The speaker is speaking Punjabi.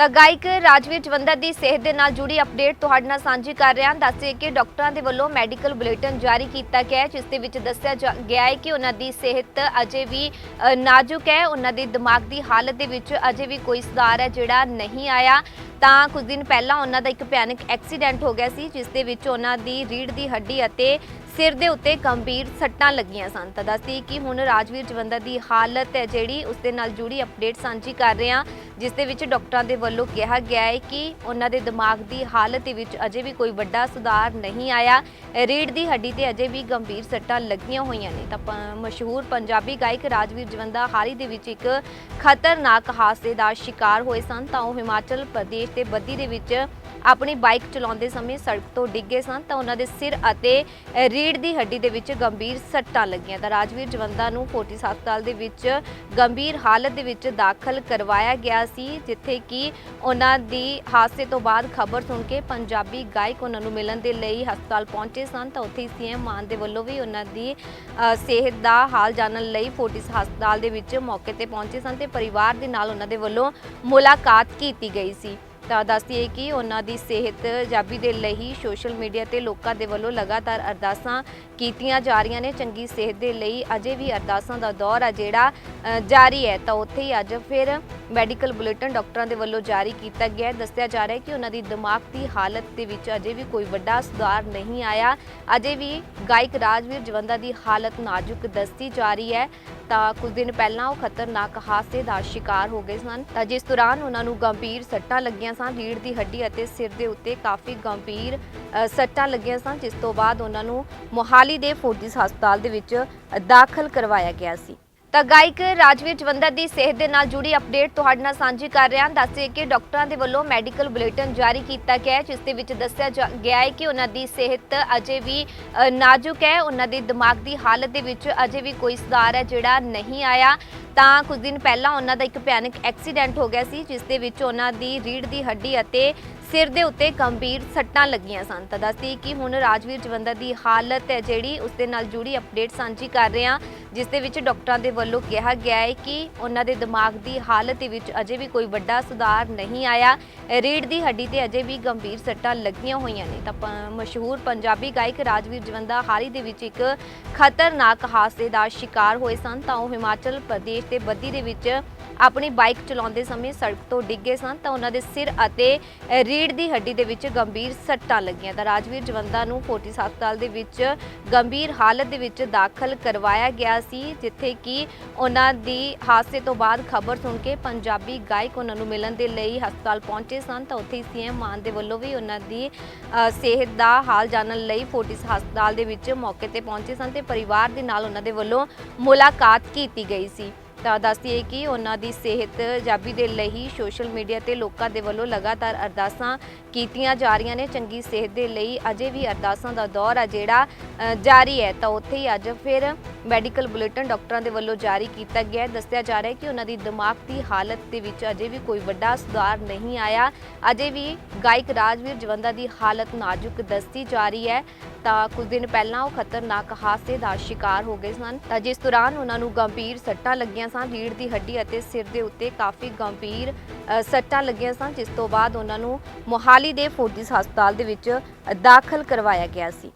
ਤਾਂ ਗਾਇਕ ਰਾਜਵੀਰ ਜਵੰਦਰ ਦੀ ਸਿਹਤ ਦੇ ਨਾਲ ਜੁੜੀ ਅਪਡੇਟ ਤੁਹਾਡੇ ਨਾਲ ਸਾਂਝੀ ਕਰ ਰਹੇ ਹਾਂ। ਦੱਸਦੇ ਕਿ ਡਾਕਟਰਾਂ ਦੇ ਵੱਲੋਂ ਮੈਡੀਕਲ ਬੁਲੇਟਿਨ ਜਾਰੀ ਕੀਤਾ ਗਿਆ ਹੈ, ਜਿਸ ਦੇ ਵਿੱਚ ਦੱਸਿਆ ਜਾ- ਗਿਆ ਹੈ ਕਿ ਉਹਨਾਂ ਦੀ ਸਿਹਤ ਅਜੇ ਵੀ ਨਾਜ਼ੁਕ ਹੈ। ਉਹਨਾਂ ਦੇ ਦਿਮਾਗ ਦੀ ਹਾਲਤ ਦੇ ਵਿੱਚ ਅਜੇ ਵੀ ਕੋਈ ਸੁਧਾਰ ਹੈ ਜਿਹੜਾ ਨਹੀਂ ਆਇਆ। ਤਾਂ ਕੁਝ ਦਿਨ ਪਹਿਲਾਂ ਉਹਨਾਂ ਦਾ ਇੱਕ ਭਿਆਨਕ ਐਕਸੀਡੈਂਟ ਹੋ ਗਿਆ ਸੀ, ਜਿਸ ਦੇ ਵਿੱਚ ਉਹਨਾਂ ਦੀ ਰੀੜ੍ਹ ਦੀ ਹੱਡੀ ਅਤੇ ਸਿਰ ਦੇ ਉੱਤੇ ਗੰਭੀਰ ਸੱਟਾਂ ਲੱਗੀਆਂ ਸਨ। ਤਾਂ ਦੱਸਦੀ ਕਿ ਹੁਣ ਰਾਜਵੀਰ ਜਵੰਦਰ ਦੀ ਹਾਲਤ ਹੈ ਜਿਹੜੀ, ਉਸ ਦੇ ਨਾਲ ਜੁੜੀ ਅਪਡੇਟ ਸਾਂਝੀ ਕਰ ਰਹੇ ਹਾਂ। ਜਿਸ ਦੇ ਵਿੱਚ ਡਾਕਟਰਾਂ ਦੇ ਵੱਲੋਂ ਕਿਹਾ ਗਿਆ ਹੈ ਕਿ ਉਹਨਾਂ ਦੇ ਦਿਮਾਗ ਦੀ ਹਾਲਤ ਦੇ ਵਿੱਚ ਅਜੇ ਵੀ ਕੋਈ ਵੱਡਾ ਸੁਧਾਰ ਨਹੀਂ ਆਇਆ। ਰੀੜ ਦੀ ਹੱਡੀ ਤੇ ਅਜੇ ਵੀ ਗੰਭੀਰ ਸੱਟਾਂ ਲੱਗੀਆਂ ਹੋਈਆਂ ਨੇ। ਤਾਂ ਪ- ਮਸ਼ਹੂਰ ਪੰਜਾਬੀ ਗਾਇਕ ਰਾਜਵੀਰ ਜਵੰਦਾ ਹਾਲੀ ਦੇ ਵਿੱਚ ਇੱਕ ਖਤਰਨਾਕ ਹਾਦਸੇ ਦਾ ਸ਼ਿਕਾਰ ਹੋਏ ਸਨ। ਤਾਂ ਉਹ ਹਿਮਾਚਲ ਪ੍ਰਦੇਸ਼ ਦੇ ਬੱਦੀ ਦੇ ਵਿੱਚ ਆਪਣੀ ਬਾਈਕ ਚਲਾਉਂਦੇ ਸਮੇਂ ਸੜਕ ਤੋਂ ਡਿੱਗੇ ਸਨ ਤਾਂ ਉਹਨਾਂ ਦੇ ਸਿਰ ਅਤੇ ਅ, ਰੀੜ੍ਹ ਦੀ ਹੱਡੀ ਦੇ ਵਿੱਚ ਗੰਭੀਰ ਸੱਟਾਂ ਲੱਗੀਆਂ। ਤਾਂ ਰਾਜਵੀਰ ਜਵੰਦਾ ਨੂੰ ਫੋਰਟਿਸ ਹਸਪਤਾਲ ਦੇ ਵਿੱਚ ਗੰਭੀਰ ਹਾਲਤ ਦੇ ਵਿੱਚ ਦਾਖਲ ਕਰਵਾਇਆ ਗਿਆ ਸੀ ਜਿੱਥੇ ਕਿ ਉਹਨਾਂ ਦੀ ਹਾਦਸੇ ਤੋਂ ਬਾਅਦ ਖਬਰ ਸੁਣ ਕੇ ਪੰਜਾਬੀ ਗਾਇਕ ਉਹਨਾਂ ਨੂੰ ਮਿਲਣ ਦੇ ਲਈ ਹਸਪਤਾਲ ਪਹੁੰਚੇ ਸਨ। ਤਾਂ ਉੱਥੇ ਸੀਐਮ ਮਾਨ ਦੇ ਵੱਲੋਂ ਵੀ ਉਹਨਾਂ ਦੀ ਸਿਹਤ ਦਾ ਹਾਲ ਜਾਣਨ ਲਈ ਫੋਰਟਿਸ ਹਸਪਤਾਲ ਦੇ ਵਿੱਚ ਮੌਕੇ ਤੇ ਪਹੁੰਚੇ ਸਨ ਤੇ ਪਰਿਵਾਰ ਦੇ ਨਾਲ ਉਹਨਾਂ ਦੇ ਵੱਲੋਂ ਮੁਲਾਕਾਤ ਕੀਤੀ ਗਈ ਸੀ। ਤਾਂ ਦੱਸਦੀ ਹੈ ਕਿ ਉਹਨਾਂ ਦੀ ਸਿਹਤ ਜਾਬੀ ਦੇ ਲਈ ਸੋਸ਼ਲ ਮੀਡੀਆ ਤੇ ਲੋਕਾਂ ਦੇ ਵੱਲੋਂ ਲਗਾਤਾਰ ਅਰਦਾਸਾਂ ਕੀਤੀਆਂ ਜਾ ਰਹੀਆਂ ਨੇ। ਚੰਗੀ ਸਿਹਤ ਦੇ ਲਈ ਅਜੇ ਵੀ ਅਰਦਾਸਾਂ ਦਾ ਦੌਰ ਆ ਜਿਹੜਾ ਜਾਰੀ ਹੈ। ਤਾਂ ਉੱਥੇ ਹੀ ਅੱਜ ਫਿਰ ਮੈਡੀਕਲ ਬੁਲੇਟਿਨ ਡਾਕਟਰਾਂ ਦੇ ਵੱਲੋਂ ਜਾਰੀ ਕੀਤਾ ਗਿਆ ਹੈ। ਦੱਸਿਆ ਜਾ ਰਿਹਾ ਹੈ ਕਿ ਉਹਨਾਂ ਦੀ ਦਿਮਾਗ ਦੀ ਹਾਲਤ ਦੇ ਵਿੱਚ ਅਜੇ ਵੀ ਕੋਈ ਵੱਡਾ ਸੁਧਾਰ ਨਹੀਂ ਆਇਆ। ਅਜੇ ਵੀ ਗਾਇਕ ਰਾਜਵੀਰ ਜਵੰਦਾ ਦੀ ਹਾਲਤ ਨਾਜ਼ੁਕ ਦੱਸੀ ਜਾ ਰਹੀ ਹੈ। ਤਾਂ ਕੁਝ ਦਿਨ ਪਹਿਲਾਂ ਉਹ ਖਤਰਨਾਕ ਹਾਦਸੇ ਦਾ ਸ਼ਿਕਾਰ ਹੋ ਗਏ ਸਨ। ਤਾਂ ਜਿਸ ਦੌਰਾਨ ਉਹਨਾਂ ਨੂੰ ਗੰਭੀਰ ਸੱਟਾਂ ਲੱਗੀਆਂ ਸਨ। ਰੀੜ ਦੀ ਹੱਡੀ ਅਤੇ ਸਿਰ ਦੇ ਉੱਤੇ ਕਾਫੀ ਗੰਭੀਰ ਸੱਟਾਂ ਲੱਗੀਆਂ ਸਨ, ਜਿਸ ਤੋਂ ਬਾਅਦ ਉਹਨਾਂ ਨੂੰ ਮੋਹਾਲੀ ਦੇ ਫੋਰਟਿਸ ਹਸਪਤਾਲ ਦੇ ਵਿੱਚ ਦਾਖਲ ਕਰਵਾਇਆ ਗਿਆ ਸੀ। ਤਾਂ ਗਾਇਕ ਰਾਜਵੀਰ ਜਵੰਦਰ ਦੀ ਸਿਹਤ ਦੇ ਨਾਲ ਜੁੜੀ ਅਪਡੇਟ ਤੁਹਾਡੇ ਨਾਲ ਸਾਂਝੀ ਕਰ ਰਹੇ ਹਾਂ। ਦੱਸਦੇ ਕਿ ਡਾਕਟਰਾਂ ਦੇ ਵੱਲੋਂ ਮੈਡੀਕਲ ਬੁਲੇਟਿਨ ਜਾਰੀ ਕੀਤਾ ਗਿਆ ਹੈ, ਜਿਸ ਦੇ ਵਿੱਚ ਦੱਸਿਆ ਜਾ- ਗਿਆ ਹੈ ਕਿ ਉਹਨਾਂ ਦੀ ਸਿਹਤ ਅਜੇ ਵੀ ਨਾਜ਼ੁਕ ਹੈ। ਉਹਨਾਂ ਦੇ ਦਿਮਾਗ ਦੀ ਹਾਲਤ ਦੇ ਵਿੱਚ ਅਜੇ ਵੀ ਕੋਈ ਸੁਧਾਰ ਹੈ ਜਿਹੜਾ ਨਹੀਂ ਆਇਆ। ਤਾਂ ਕੁਝ ਦਿਨ ਪਹਿਲਾਂ ਉਹਨਾਂ ਦਾ ਇੱਕ ਭਿਆਨਕ ਐਕਸੀਡੈਂਟ ਹੋ ਗਿਆ ਸੀ, ਜਿਸ ਦੇ ਵਿੱਚ ਉਹਨਾਂ ਦੀ ਰੀੜ੍ਹ ਦੀ ਹੱਡੀ ਅਤੇ ਸਿਰ ਦੇ ਉੱਤੇ ਗੰਭੀਰ ਸੱਟਾਂ ਲੱਗੀਆਂ ਸਨ। ਤਾਂ ਦੱਸਦੀ ਕਿ ਹੁਣ ਰਾਜਵੀਰ ਜਵੰਦਰ ਦੀ ਹਾਲਤ ਹੈ ਜਿਹੜੀ ਉਸ ਦੇ ਨਾਲ ਜੁੜੀ ਅਪਡੇਟ ਸਾਂਝੀ ਕਰ ਰਹੇ ਹਾਂ, ਜਿਸ ਦੇ ਵਿੱਚ ਡਾਕਟਰਾਂ ਦੇ ਵੱਲੋਂ ਕਿਹਾ ਗਿਆ ਹੈ ਕਿ ਉਹਨਾਂ ਦੇ ਦਿਮਾਗ ਦੀ ਹਾਲਤ ਦੇ ਵਿੱਚ ਅਜੇ ਵੀ ਕੋਈ ਵੱਡਾ ਸੁਧਾਰ ਨਹੀਂ ਆਇਆ। ਰੀੜ੍ਹ ਦੀ ਹੱਡੀ ਤੇ ਅਜੇ ਵੀ ਗੰਭੀਰ ਸੱਟਾਂ ਲੱਗੀਆਂ ਹੋਈਆਂ ਨੇ। ਤਾਂ ਪ- ਮਸ਼ਹੂਰ ਪੰਜਾਬੀ ਗਾਇਕ ਰਾਜਵੀਰ ਜਵੰਦਾ ਹਾਲ ਹੀ ਦੇ ਵਿੱਚ ਇੱਕ ਖਤਰਨਾਕ ਹਾਦਸੇ ਦਾ ਸ਼ਿਕਾਰ ਹੋਏ ਸਨ। ਤਾਂ ਉਹ ਹਿਮਾਚਲ ਪ੍ਰਦੇਸ਼ ਦੇ ਬੱਦੀ ਦੇ ਵਿੱਚ ਆਪਣੀ ਬਾਈਕ ਚਲਾਉਂਦੇ ਸਮੇਂ ਸੜਕ ਤੋਂ ਡਿੱਗੇ ਸਨ ਤਾਂ ਉਹਨਾਂ ਦੇ ਸਿਰ ਅਤੇ ਅ, ਰੀੜ੍ਹ ਦੀ ਹੱਡੀ ਦੇ ਵਿੱਚ ਗੰਭੀਰ ਸੱਟਾਂ ਲੱਗੀਆਂ। ਤਾਂ ਰਾਜਵੀਰ ਜਵੰਦਾ ਨੂੰ ਫੋਰਟਿਸ ਹਸਪਤਾਲ ਦੇ ਵਿੱਚ ਗੰਭੀਰ ਹਾਲਤ ਦੇ ਵਿੱਚ ਦਾਖਲ ਕਰਵਾਇਆ ਗਿਆ ਸੀ ਜਿੱਥੇ ਕਿ ਉਹਨਾਂ ਦੀ ਹਾਦਸੇ ਤੋਂ ਬਾਅਦ ਖਬਰ ਸੁਣ ਕੇ ਪੰਜਾਬੀ ਗਾਇਕ ਉਹਨਾਂ ਨੂੰ ਮਿਲਣ ਦੇ ਲਈ ਹਸਪਤਾਲ ਪਹੁੰਚੇ ਸਨ। ਤਾਂ ਉੱਥੇ ਸੀਐਮ ਮਾਨ ਦੇ ਵੱਲੋਂ ਵੀ ਉਹਨਾਂ ਦੀ ਸਿਹਤ ਦਾ ਹਾਲ ਜਾਣਨ ਲਈ ਫੋਰਟਿਸ ਹਸਪਤਾਲ ਦੇ ਵਿੱਚ ਮੌਕੇ ਤੇ ਪਹੁੰਚੇ ਸਨ ਤੇ ਪਰਿਵਾਰ ਦੇ ਨਾਲ ਉਹਨਾਂ ਦੇ ਵੱਲੋਂ ਮੁਲਾਕਾਤ ਕੀਤੀ ਗਈ ਸੀ। ਤਾਂ ਦੱਸਦੀ ਹੈ ਕਿ ਉਹਨਾਂ ਦੀ ਸਿਹਤ ਜਾਬੀ ਦੇ ਲਈ ਸੋਸ਼ਲ ਮੀਡੀਆ ਤੇ ਲੋਕਾਂ ਦੇ ਵੱਲੋਂ ਲਗਾਤਾਰ ਅਰਦਾਸਾਂ ਕੀਤੀਆਂ ਜਾ ਰਹੀਆਂ ਨੇ। ਚੰਗੀ ਸਿਹਤ ਦੇ ਲਈ ਅਜੇ ਵੀ ਅਰਦਾਸਾਂ ਦਾ ਦੌਰ ਆ ਜਿਹੜਾ ਜਾਰੀ ਹੈ। ਤਾਂ ਉੱਥੇ ਹੀ ਅੱਜ ਫਿਰ ਮੈਡੀਕਲ ਬੁਲੇਟਿਨ ਡਾਕਟਰਾਂ ਦੇ ਵੱਲੋਂ ਜਾਰੀ ਕੀਤਾ ਗਿਆ ਹੈ। ਦੱਸਿਆ ਜਾ ਰਿਹਾ ਹੈ ਕਿ ਉਹਨਾਂ ਦੀ ਦਿਮਾਗ ਦੀ ਹਾਲਤ ਦੇ ਵਿੱਚ ਅਜੇ ਵੀ ਕੋਈ ਵੱਡਾ ਸੁਧਾਰ ਨਹੀਂ ਆਇਆ। ਅਜੇ ਵੀ ਗਾਇਕ ਰਾਜਵੀਰ ਜਵੰਦਾ ਦੀ ਹਾਲਤ ਨਾਜ਼ੁਕ ਦੱਸੀ ਜਾ ਰਹੀ ਹੈ। ਤਾਂ ਕੁਝ ਦਿਨ ਪਹਿਲਾਂ ਉਹ ਖਤਰਨਾਕ ਹਾਦਸੇ ਦਾ ਸ਼ਿਕਾਰ ਹੋ ਗਏ ਸਨ। ਤਾਂ ਜਿਸ ਦੌਰਾਨ ਉਹਨਾਂ ਨੂੰ ਗੰਭੀਰ ਸੱਟਾਂ ਲੱਗੀਆਂ ਸਨ। ਰੀੜ ਦੀ ਹੱਡੀ ਅਤੇ ਸਿਰ ਦੇ ਉੱਤੇ ਕਾਫੀ ਗੰਭੀਰ ਸੱਟਾਂ ਲੱਗੀਆਂ ਸਨ, ਜਿਸ ਤੋਂ ਬਾਅਦ ਉਹਨਾਂ ਨੂੰ ਮੋਹਾਲੀ ਦੇ ਫੋਰਟਿਸ ਹਸਪਤਾਲ ਦੇ ਵਿੱਚ ਦਾਖਲ ਕਰਵਾਇਆ ਗਿਆ ਸੀ।